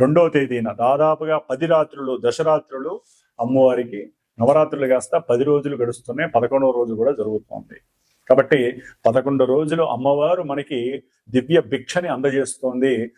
రెండవ తేదీన దాదాపుగా పది రాత్రులు దశరాత్రులు అమ్మవారికి నవరాత్రులు కాస్త పది రోజులు గడుస్తున్నాయి పదకొండవ రోజు కూడా జరుగుతోంది. కాబట్టి పదకొండు రోజులు అమ్మవారు మనకి దివ్య భిక్షని అందజేస్తోంది.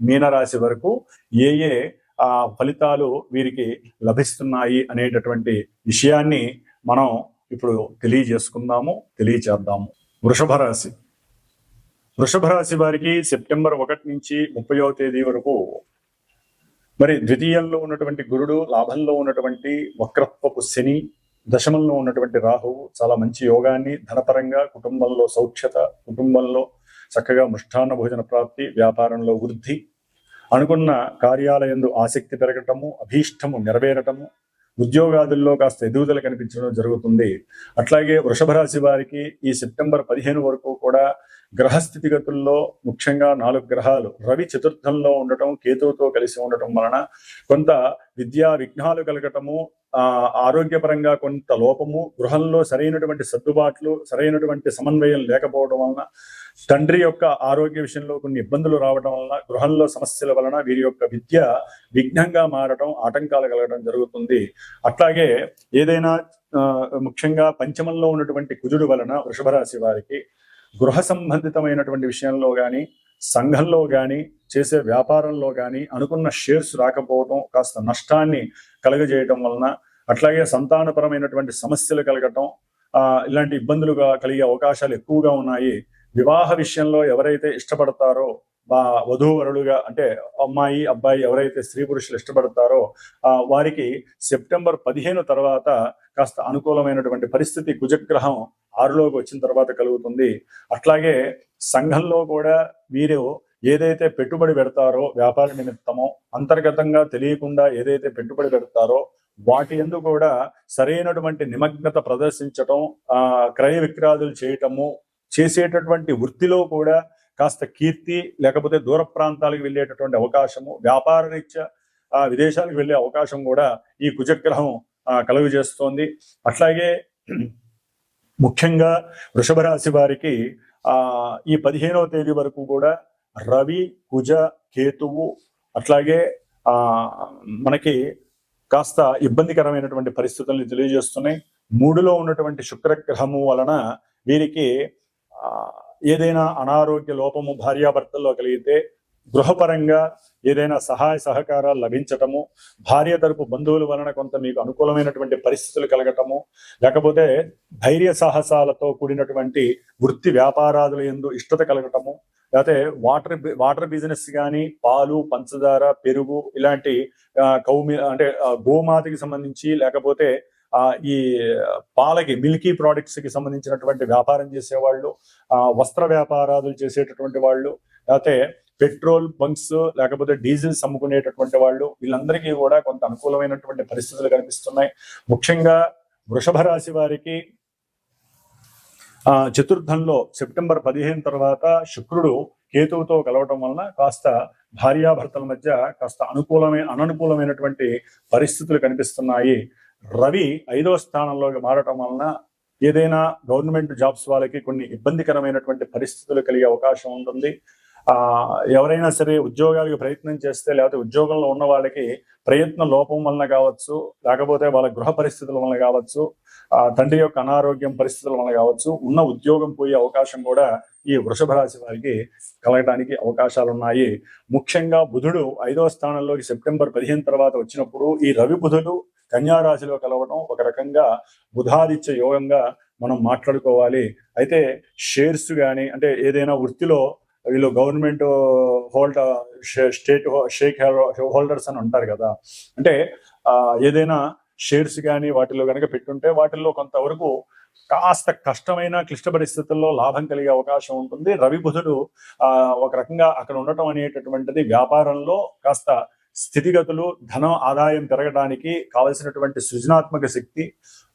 మీనరాశి వరకు ఏ ఏ ఆ ఫలితాలు వీరికి లభిస్తున్నాయి అనేటటువంటి విషయాన్ని మనం ఇప్పుడు తెలియజేసుకుందాము తెలియచేద్దాము. వృషభ రాశి. వృషభ రాశి వారికి సెప్టెంబర్ ఒకటి నుంచి ముప్పయో తేదీ వరకు మరి ద్వితీయంలో ఉన్నటువంటి గురుడు లాభంలో ఉన్నటువంటి వక్రత్వపు శని దశమంలో ఉన్నటువంటి రాహువు చాలా మంచి యోగాన్ని ధనపరంగా కుటుంబంలో సౌఖ్యత కుటుంబంలో చక్కగా మృష్టాన్న భోజన ప్రాప్తి వ్యాపారంలో వృద్ధి అనుకున్న కార్యాలయందు ఆసక్తి పెరగటము అభీష్టము నెరవేరటము ఉద్యోగాదుల్లో కాస్త ఎదుగుదల కనిపించడం జరుగుతుంది. అట్లాగే వృషభ రాశి వారికి ఈ సెప్టెంబర్ పదిహేను వరకు కూడా గ్రహస్థితిగతుల్లో ముఖ్యంగా నాలుగు గ్రహాలు రవి చతుర్థంలో ఉండటం కేతువుతో కలిసి ఉండటం వలన కొంత విద్యా విఘ్నాలు కలగటము ఆరోగ్యపరంగా కొంత లోపము గృహంలో సరైనటువంటి సర్దుబాట్లు సరైనటువంటి సమన్వయం లేకపోవడం వలన తండ్రి యొక్క ఆరోగ్య విషయంలో కొన్ని ఇబ్బందులు రావడం వలన గృహంలో సమస్యల వలన వీరి యొక్క విద్య విఘ్నంగా మారడం ఆటంకాలు కలగడం జరుగుతుంది. అట్లాగే ఏదైనా ఆ, ముఖ్యంగా పంచమంలో ఉన్నటువంటి కుజుడు వలన వృషభ రాశి వారికి గృహ సంబంధితమైనటువంటి విషయంలో కానీ సంఘంలో కానీ చేసే వ్యాపారంలో కానీ అనుకున్న షేర్స్ రాకపోవడం కాస్త నష్టాన్ని కలుగజేయటం వలన అట్లాగే సంతానపరమైనటువంటి సమస్యలు కలగటం ఆ, ఇలాంటి ఇబ్బందులుగా కలిగే అవకాశాలు ఎక్కువగా ఉన్నాయి. వివాహ విషయంలో ఎవరైతే ఇష్టపడతారో బా వధూవరులుగా అంటే అమ్మాయి అబ్బాయి ఎవరైతే స్త్రీ పురుషులు ఇష్టపడతారో వారికి సెప్టెంబర్ పదిహేను తర్వాత కాస్త అనుకూలమైనటువంటి పరిస్థితి కుజగ్రహం ఆరులోకి వచ్చిన తర్వాత కలుగుతుంది. అట్లాగే సంఘంలో కూడా మీరు ఏదైతే పెట్టుబడి పెడతారో వ్యాపార నిమిత్తమో అంతర్గతంగా తెలియకుండా ఏదైతే పెట్టుబడి పెడతారో వాటి ఎందు కూడా సరైనటువంటి నిమగ్నత ప్రదర్శించటం ఆ క్రయ విక్రయాదులు చేయటము చేసేటటువంటి వృత్తిలో కూడా కాస్త కీర్తి లేకపోతే దూర ప్రాంతాలకు వెళ్ళేటటువంటి అవకాశము వ్యాపార రీత్యా ఆ విదేశాలకు వెళ్ళే అవకాశం కూడా ఈ కుజగ్రహం కలుగు చేస్తోంది. అట్లాగే ముఖ్యంగా వృషభ రాశి వారికి ఆ ఈ పదిహేనవ తేదీ వరకు కూడా రవి కుజ కేతువు అట్లాగే ఆ మనకి కాస్త ఇబ్బందికరమైనటువంటి పరిస్థితుల్ని తెలియజేస్తున్నాయి. మూడులో ఉన్నటువంటి శుక్రగ్రహము వలన వీరికి ఏదైనా అనారోగ్య లోపము భార్యాభర్తల్లో కలిగితే గృహపరంగా ఏదైనా సహాయ సహకారాలు లభించటము భార్య తరపు బంధువుల వలన కొంత మీకు అనుకూలమైనటువంటి పరిస్థితులు కలగటము లేకపోతే ధైర్య సాహసాలతో కూడినటువంటి వృత్తి వ్యాపారాదుల ఎందు ఇష్టత కలగటము లేకపోతే వాటర్ వాటర్ బిజినెస్ కానీ పాలు పంచదార పెరుగు ఇలాంటి కౌ కౌమి అంటే గోమాతకి సంబంధించి లేకపోతే ఈ పాలకి మిల్కీ ప్రోడక్ట్స్కి సంబంధించినటువంటి వ్యాపారం చేసేవాళ్ళు వస్త్ర వ్యాపారాలు చేసేటటువంటి వాళ్ళు లేకపోతే పెట్రోల్ బంక్స్ లేకపోతే డీజిల్స్ అమ్ముకునేటటువంటి వాళ్ళు వీళ్ళందరికీ కూడా కొంత అనుకూలమైనటువంటి పరిస్థితులు కనిపిస్తున్నాయి. ముఖ్యంగా వృషభ రాశి వారికి చతుర్థంలో సెప్టెంబర్ పదిహేను తర్వాత శుక్రుడు కేతువుతో కలవటం వలన కాస్త భార్యాభర్తల మధ్య కాస్త అనుకూలమైన అననుకూలమైనటువంటి పరిస్థితులు కనిపిస్తున్నాయి. రవి ఐదో స్థానంలోకి మారటం వలన ఏదైనా గవర్నమెంట్ జాబ్స్ వాళ్ళకి కొన్ని ఇబ్బందికరమైనటువంటి పరిస్థితులు కలిగే అవకాశం ఉంటుంది. ఎవరైనా సరే ఉద్యోగాలకు ప్రయత్నం చేస్తే లేకపోతే ఉద్యోగంలో ఉన్న వాళ్ళకి ప్రయత్న లోపం వలన కావచ్చు లేకపోతే వాళ్ళ గృహ పరిస్థితుల వలన కావచ్చు ఆ తండ్రి యొక్క అనారోగ్యం పరిస్థితుల వలన కావచ్చు ఉన్న ఉద్యోగం పోయే అవకాశం కూడా ఈ వృషభ రాశి వారికి కలగడానికి అవకాశాలు ఉన్నాయి. ముఖ్యంగా బుధుడు ఐదవ స్థానంలోకి సెప్టెంబర్ పదిహేను తర్వాత వచ్చినప్పుడు ఈ రవి బుధులు కన్యారాశిలో కలవడం ఒక రకంగా బుధాదిత్య యోగంగా మనం మాట్లాడుకోవాలి. అయితే షేర్స్ కానీ అంటే ఏదైనా వృత్తిలో వీళ్ళు government hold state Sheikh holders అని ఉంటారు కదా. అంటే ఆ, ఏదైనా షేర్స్ కానీ వాటిలో కనుక పెట్టుంటే వాటిల్లో కొంతవరకు కాస్త కష్టమైన క్లిష్ట పరిస్థితుల్లో లాభం కలిగే అవకాశం ఉంటుంది. రవి బుధుడు ఆ ఒక రకంగా అక్కడ ఉండటం అనేటటువంటిది వ్యాపారంలో కాస్త స్థితిగతులు ధనం ఆదాయం పెరగడానికి కావలసినటువంటి సృజనాత్మక శక్తి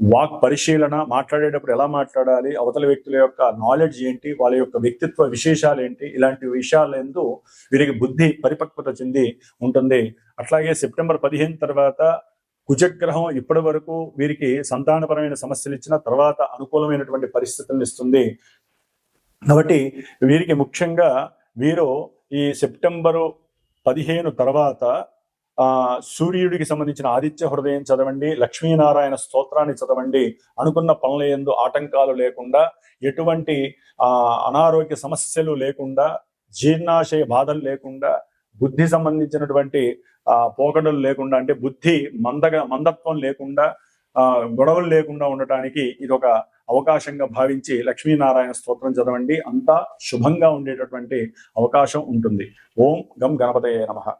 వాక్ పరిశీలన మాట్లాడేటప్పుడు ఎలా మాట్లాడాలి అవతల వ్యక్తుల యొక్క నాలెడ్జ్ ఏంటి వాళ్ళ యొక్క వ్యక్తిత్వ విశేషాలు ఏంటి ఇలాంటి విషయాలందు వీరికి బుద్ధి పరిపక్వత చెంది ఉంటుంది. అట్లాగే సెప్టెంబర్ పదిహేను తర్వాత కుజగ్రహం ఇప్పటి వరకు వీరికి సంతానపరమైన సమస్యలు ఇచ్చిన తర్వాత అనుకూలమైనటువంటి పరిస్థితులను ఇస్తుంది. కాబట్టి వీరికి ముఖ్యంగా వీరు ఈ సెప్టెంబరు పదిహేను తర్వాత ఆ సూర్యుడికి సంబంధించిన ఆదిత్య హృదయం చదవండి లక్ష్మీనారాయణ స్తోత్రాన్ని చదవండి అనుకున్న పనుల యందు ఆటంకాలు లేకుండా ఎటువంటి ఆ అనారోగ్య సమస్యలు లేకుండా జీర్ణాశయ బాధలు లేకుండా బుద్ధి సంబంధించినటువంటి ఆ పోకడలు లేకుండా అంటే బుద్ధి మందగా మందత్వం లేకుండా ఆ గొడవలు లేకుండా ఉండటానికి ఇది ఒక అవకాశంగా భావించి లక్ష్మీనారాయణ స్తోత్రం చదవండి. అంతా శుభంగా ఉండేటటువంటి అవకాశం ఉంటుంది. ఓం గం గణపతయ నమః.